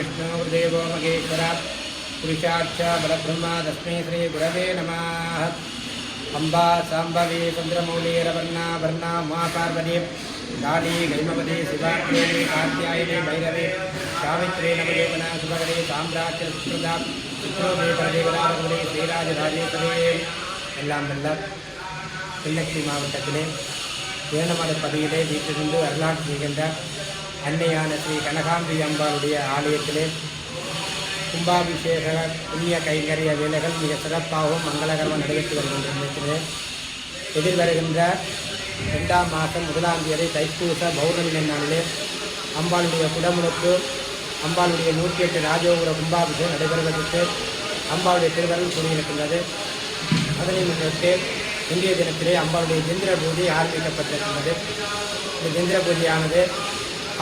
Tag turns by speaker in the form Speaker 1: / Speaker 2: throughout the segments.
Speaker 1: லிங்கேஸ்வர புருஷாட்ச பரபிரம்மா தஸ்மை ஸ்ரீ குரவே நமः அம்பா சாம்பவி சுந்தரமௌலீரவர்ணா வர்ணா உமா பார்வதி காளி கைமவதி சிவாத்மேனி காத்தியாயினி பைரவி சாவித்ரி நவதேவன சுபகரி சாம்ராஜ்ய சுப்ரதா சுப்ரோதே பரதேவராகவதி ஸ்ரீராஜ ராஜேஸ்வரி எல்லாம் வல்ல கிள்ளச்சி மாவட்டத்திலே ஏனமலை பதியிலே வீட்டிலிருந்து அருளாட்சி செய்கின்ற அன்னையான ஸ்ரீ கனகாம்பி அம்பாளுடைய ஆலயத்திலே கும்பாபிஷேக புண்ணிய கைங்கரிய வேலைகள் மிக சிறப்பாகவும் மங்களகரமாக நடைபெற்று வருகின்றது எதிர்வருகின்ற ரெண்டாம் மாதம் முதலாம் தேதி தைப்பூச பௌர்ணமி நாளிலே அம்பாளுடைய குடமுழுக்கு அம்பாளுடைய நூற்றி எட்டு ராஜகோபுர கும்பாபிஷேகம் நடைபெறுவதற்கு அம்பாளுடைய திருவரங்கம் கூறியிருக்கின்றது அதனை முன்னிட்டு இன்றைய தினத்திலே அம்பாளுடைய இந்திர பூஜை ஆரம்பிக்கப்பட்டிருக்கின்றது. இந்த இந்திர பூஜையானது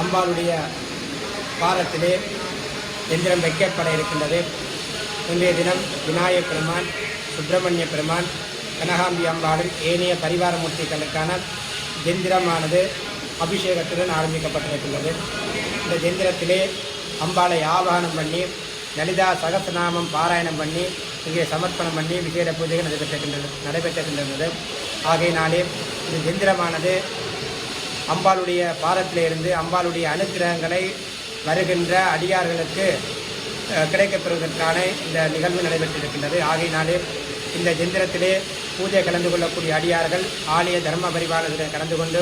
Speaker 1: அம்பாளுடைய பாரத்திலே எந்திரம் வைக்கப்பட இருக்கின்றது. இன்றைய தினம் விநாயகப் பெருமான் சுப்பிரமணிய பெருமான் கனகாம்பி அம்பாளின் ஏனைய பரிவார மூர்த்திகளுக்கான ஜெந்திரமானது அபிஷேகத்துடன் ஆரம்பிக்கப்பட்டிருக்கின்றது. இந்த ஜெந்திரத்திலே அம்பாளை ஆவாகனம் பண்ணி லலிதா சகசநாமம் பாராயணம் பண்ணி இங்கே சமர்ப்பணம் பண்ணி விசேட பூஜைகள் நடைபெற்றிருக்கின்றது நடைபெற்றிருக்கின்றது. ஆகையினாலே இந்த ஜெந்திரமானது அம்பாளுடைய பாதத்திலே இருந்து அம்பாளுடைய அனுகிரகங்களை வருகின்ற அடியார்களுக்கு கிடைக்கப்பெறுவதற்கான இந்த நிகழ்வு நடைபெற்றிருக்கின்றது. ஆகையினாலே இந்த ஜெந்திரத்திலே பூஜை கலந்து கொள்ளக்கூடிய அடியார்கள் ஆலய தர்ம பரிபாலனத்தில் கலந்து கொண்டு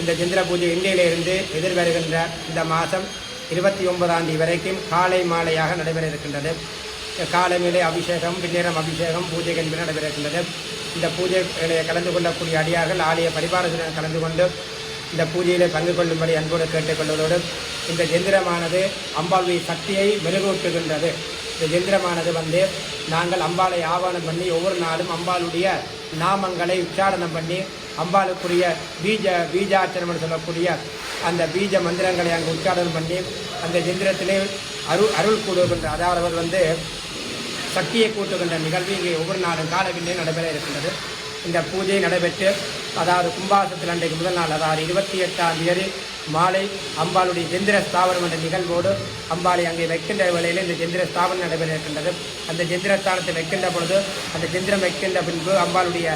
Speaker 1: இந்த ஜெந்திர பூஜை இந்தியிலிருந்து எதிர்வருகின்ற இந்த மாதம் இருபத்தி ஒன்பதாம் தேதி வரைக்கும் காலை மாலையாக நடைபெற இருக்கின்றது காலை மேலே அபிஷேகம் பின்னேரம் அபிஷேகம் பூஜைகள் என்பது நடைபெற இருக்கின்றது இந்த பூஜை கலந்து கொள்ளக்கூடிய அடியார்கள் ஆலய பரிபாலனத்தில் கலந்து கொண்டு இந்த பூஜையில் பங்கு கொள்ளும்படி அன்போடு கேட்டுக்கொள்வதோடு இந்த ஜெந்திரமானது அம்பாளுடைய சக்தியை மெருகூட்டுகின்றது. இந்த ஜெந்திரமானது வந்து நாங்கள் அம்பாளை ஆவணம் பண்ணி ஒவ்வொரு நாளும் அம்பாளுடைய நாமங்களை உச்சாரணம் பண்ணி அம்பாளுக்குரிய பீஜ பீஜாச்சரம் சொல்லக்கூடிய அந்த பீஜ மந்திரங்களை அங்கு உச்சாரணம் பண்ணி அந்த ஜெந்திரத்திலே அருள் அருள் கூடுகின்ற அதாவது அவர் வந்து சக்தியை கூட்டுகின்ற நிகழ்வு இங்கே ஒவ்வொரு நாளும் காலகின்றே நடைபெற இருக்கின்றது. இந்த பூஜை நடைபெற்று அதாவது கும்பாசத்தில் அன்றைக்கு முதல் நாள் அதாவது இருபத்தி எட்டாம் தேதி மாலை அம்பாளுடைய ஜெந்திர ஸ்தாபனம் என்ற நிகழ்வோடு அம்பாளை அங்கே வைக்கின்ற வேளையில் இந்த ஜெந்திர ஸ்தாபனம் நடைபெற இருக்கின்றது. அந்த ஜெந்திர ஸ்தானத்தை வைக்கின்ற பொழுது அந்த ஜெந்திரம் வைக்கின்ற பின்பு அம்பாளுடைய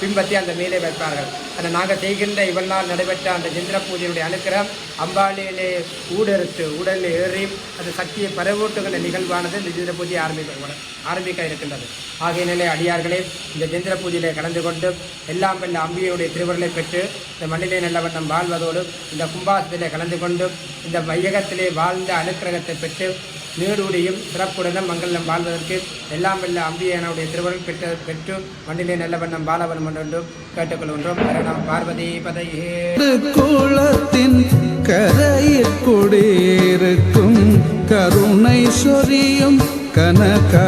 Speaker 1: பிம்பத்தை அந்த மேலே வைப்பார்கள். அந்த நாங்கள் செய்கின்ற இவள் நாள் நடைபெற்ற அந்த ஜெந்திர பூஜையுடைய அனுக்கிரம் அம்பாளியிலே ஊடறுத்து உடலில் ஏறி அந்த சக்தியை பரவூட்டுகின்ற நிகழ்வானது இந்த ஜெந்திர பூஜை ஆரம்பிக்க ஆரம்பிக்க இருக்கின்றது. ஆகையினாலே அடியார்களே இந்த ஜெந்திர பூஜையிலே கலந்து கொண்டு எல்லாம் வெல்ல அம்பிகையுடைய திருவருளை பெற்று இந்த மண்ணிலே நல்லவண்ணம் வாழ்வதோடு இந்த கும்பாசத்திலே கலந்து கொண்டு இந்த மையகத்திலே வாழ்ந்த அனுக்கிரகத்தை பெற்று நீடூடியும் சிறப்புடனும் மங்களம் வாழ்வதற்கு எல்லாம் வெல்ல அம்பியனுடைய திருவருள் பெற்று பெற்று மண்ணிலே நல்ல வண்ணம் வாழ வேண்டும் என்று கேட்டுக்கொள்கின்றோம். கரணம் பார்வதி பதையே.
Speaker 2: குளத்தின் கரையில் குடியிருக்கும் கருணை சொரியும் கனகா